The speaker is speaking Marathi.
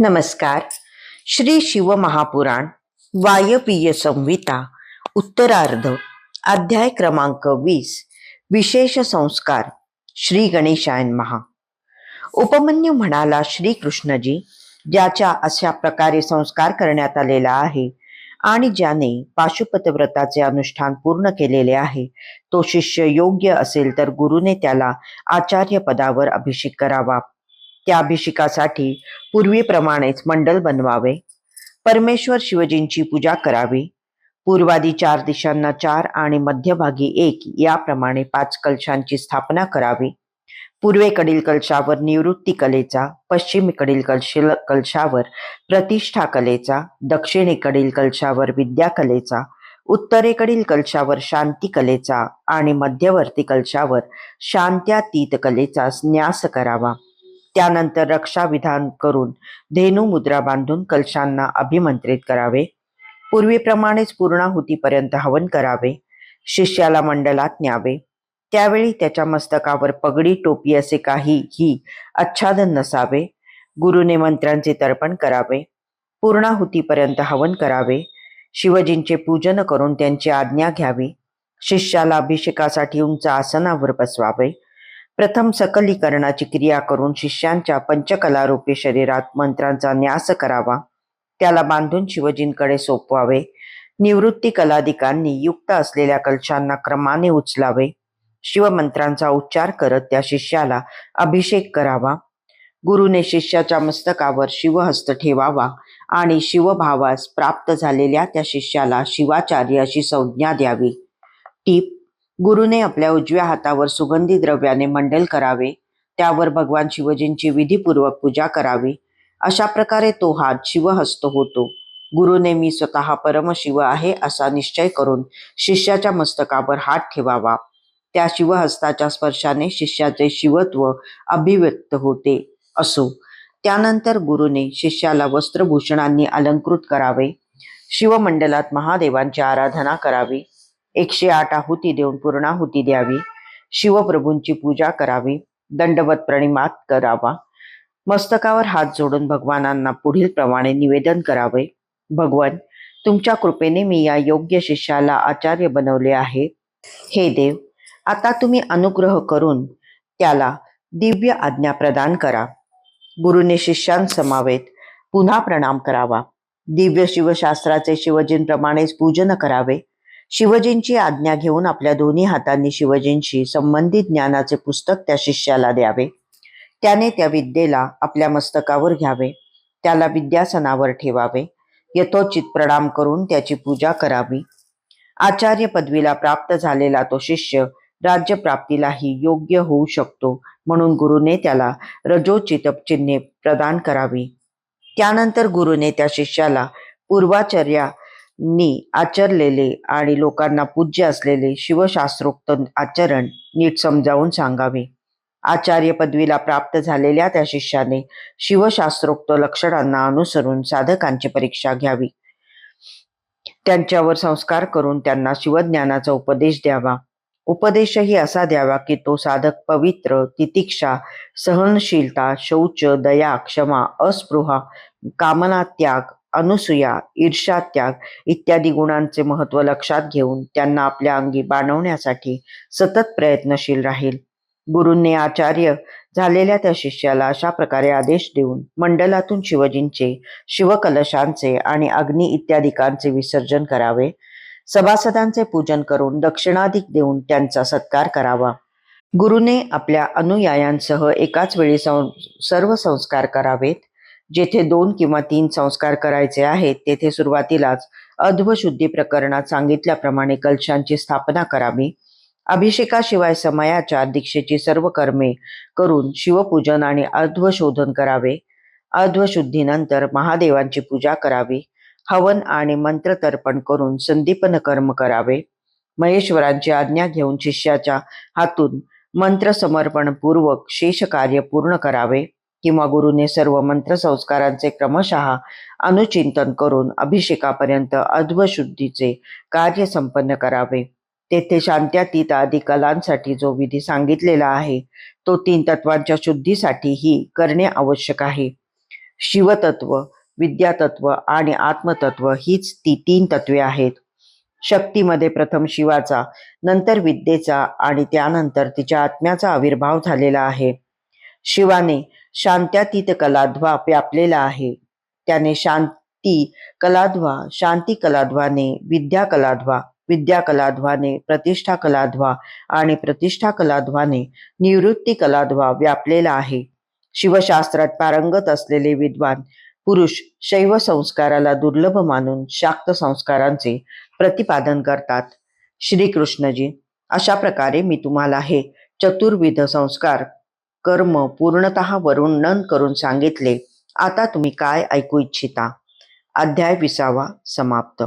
नमस्कार. श्री शिव महापुराण वायपीय संहिता उत्तरार्ध अध्याय क्रमांक वीस विशेष संस्कार श्री गणेशायन महा उपमन्यू म्हणाला श्रीकृष्णजी ज्याच्या अशा प्रकारे संस्कार करण्यात आलेला आहे आणि ज्याने पाशुपत व्रताचे अनुष्ठान पूर्ण केलेले आहे तो शिष्य योग्य असेल तर गुरुने त्याला आचार्य पदावर अभिषेक करावा. त्या अभिषेकासाठी पूर्वीप्रमाणेच मंडल बनवावे. परमेश्वर शिवजींची पूजा करावी. पूर्वादी चार दिशांना चार आणि मध्यभागी एक याप्रमाणे पाच कलशांची स्थापना करावी. पूर्वेकडील कलशावर निवृत्ती कलेचा पश्चिमेकडील कलश कलशावर प्रतिष्ठा कलेचा दक्षिणेकडील कलशावर विद्या कलेचा उत्तरेकडील कलशावर शांती कलेचा आणि मध्यवर्ती कलशावर शांत्यातीत कलेचा न्यास करावा. त्यानंतर रक्षाविधान करून धेनू मुद्रा बांधून कलशांना अभिमंत्रित करावे. पूर्वीप्रमाणेच पूर्णाहुतीपर्यंत हवन करावे. शिष्याला मंडलात न्यावे. त्यावेळी त्याच्या मस्तकावर पगडी टोपी असे काहीही आच्छादन नसावे. गुरुने मंत्रांचे तर्पण करावे. पूर्णाहुतीपर्यंत हवन करावे. शिवजींचे पूजन करून त्यांची आज्ञा घ्यावी. शिष्याला अभिषेकासाठी उंच आसनावर बसवावे. प्रथम सकलीकरणाची क्रिया करून शिष्यांच्या पंचकलारूपी शरीरात मंत्रांचा न्यास करावा. त्याला बांधून शिवजींकडे सोपवावे. निवृत्ती कलाधिकांनी युक्त असलेल्या कलशांना क्रमाने उचलावे. शिवमंत्रांचा उच्चार करत त्या शिष्याला अभिषेक करावा. गुरुने शिष्याच्या मस्तकावर शिवहस्त ठेवावा आणि शिवभावास प्राप्त झालेल्या त्या शिष्याला शिवाचार्य अशी संज्ञा द्यावी. टीप गुरुने आपल्या उजव्या हातावर सुगंधी द्रव्याने मंडल करावे त्यावर भगवान शिवजींची विधीपूर्वक पूजा करावी अशा प्रकारे तो हात शिवहस्त होतो. गुरुने मी स्वतः परमशिव आहे असा निश्चय करून शिष्याच्या मस्तकावर हात ठेवावा. त्या शिवहस्ताच्या स्पर्शाने शिष्याचे शिवत्व अभिव्यक्त होते. असो त्यानंतर गुरुने शिष्याला वस्त्रभूषणांनी अलंकृत करावे. शिवमंडलात महादेवांची आराधना करावी. एकशे आठ आहुती देऊन पूर्णाहुती द्यावी. शिवप्रभूंची पूजा करावी. दंडवत प्रणिमात करावा. मस्तकावर हात जोडून भगवानांना पुढील प्रमाणे निवेदन करावे. भगवान तुमच्या कृपेने मी या योग्य शिष्याला आचार्य बनवले आहे. हे देव आता तुम्ही अनुग्रह करून त्याला दिव्य आज्ञा प्रदान करा. गुरुने शिष्यांसमावेत पुन्हा प्रणाम करावा. दिव्य शिवशास्त्राचे शिवजींप्रमाणेच पूजन करावे. शिवजींची आज्ञा घेऊन आपल्या दोन्ही हातांनी शिवजींशी संबंधित ज्ञानाचे पुस्तक त्या शिष्याला द्यावे. त्याने त्या विद्येला आपल्या मस्तकावर घ्यावे. त्याला विद्यासनावर ठेवावे. यथोचित प्रणाम करून त्याची पूजा करावी. आचार्य पदवीला प्राप्त झालेला तो शिष्य राज्यप्राप्तीलाही योग्य होऊ शकतो म्हणून गुरुने त्याला रजोचित चिन्हे प्रदान करावी. त्यानंतर गुरुने त्या शिष्याला पूर्वाचर्या नी आचरलेले आणि लोकांना पूज्य असलेले शिवशास्त्रोक्त आचरण नीट समजावून सांगावे. आचार्य पदवीला प्राप्त झालेल्या त्या शिष्याने शिवशास्त्रोक्त लक्षणांना अनुसरून साधकांची परीक्षा घ्यावी. त्यांच्यावर संस्कार करून त्यांना शिवज्ञानाचा उपदेश द्यावा. उपदेशही असा द्यावा की तो साधक पवित्र तितिक्षा सहनशीलता शौच दया क्षमा अस्पृहा कामना त्याग अनुसूया ईर्षा त्याग इत्यादी गुणांचे महत्त्व लक्षात घेऊन त्यांना आपल्या अंगी बाणवण्यासाठी सतत प्रयत्नशील राहील. गुरूंनी आचार्य झालेल्या त्या शिष्याला अशा प्रकारे आदेश देऊन मंडलातून शिवजींचे शिवकलशांचे आणि अग्नी इत्यादिकांचे विसर्जन करावे. सभासदांचे पूजन करून दक्षिणाधिक देऊन त्यांचा सत्कार करावा. गुरुने आपल्या अनुयायांसह एकाच वेळी सं सर्व संस्कार करावेत. जेथे दोन किंवा तीन संस्कार करायचे आहेत तेथे सुरुवातीलाच अध्वशुद्धी प्रकरणात सांगितल्याप्रमाणे कलशांची स्थापना करावी. अभिषेकाशिवाय समयाच्या दीक्षेची सर्व कर्मे करून शिवपूजन आणि अध्वशोधन करावे. अध्वशुद्धीनंतर महादेवांची पूजा करावी. हवन आणि मंत्र तर्पण करून संदीपन कर्म करावे. महेश्वरांची आज्ञा घेऊन शिष्याच्या हातून मंत्र समर्पण पूर्वक शेष कार्य पूर्ण करावे. किंवा गुरुने सर्व मंत्र संस्कारांचे क्रमशः अनुचिंतन करून अभिषेकापर्यंत अध्वशुद्धीचे कार्य संपन्न करावे. तेथे शांत्यातीत आदी कलांसाठी जो विधी सांगितलेला आहे तो तीन तत्वांच्या शुद्धीसाठीही करणे आवश्यक आहे. शिवतत्व विद्यातत्व आणि आत्मतत्व हीच ती तीन तत्वे आहेत. शक्तीमध्ये प्रथम शिवाचा नंतर विद्येचा आणि त्यानंतर तिच्या आत्म्याचा आविर्भाव झालेला आहे. शिवाने शांत्यातीत कलाध्वा व्यापलेला आहे. त्याने शांती कलाध्वा शांती कलाध्वाने विद्या कलाध्वा विद्या कलाध्वाने प्रतिष्ठा कलाध्वा आणि प्रतिष्ठा कलाध्वाने निवृत्ती कलाध्वा व्यापलेला आहे. शिवशास्त्रात पारंगत असलेले विद्वान पुरुष शैव संस्काराला दुर्लभ मानून शाक्त संस्कारांचे प्रतिपादन करतात. श्रीकृष्णजी अशा प्रकारे मी तुम्हाला हे चतुर्विध संस्कार कर्म पूर्णतः वर्णन करून सांगितले. आता तुम्ही काय ऐकू इच्छिता? अध्याय विसावा समाप्त.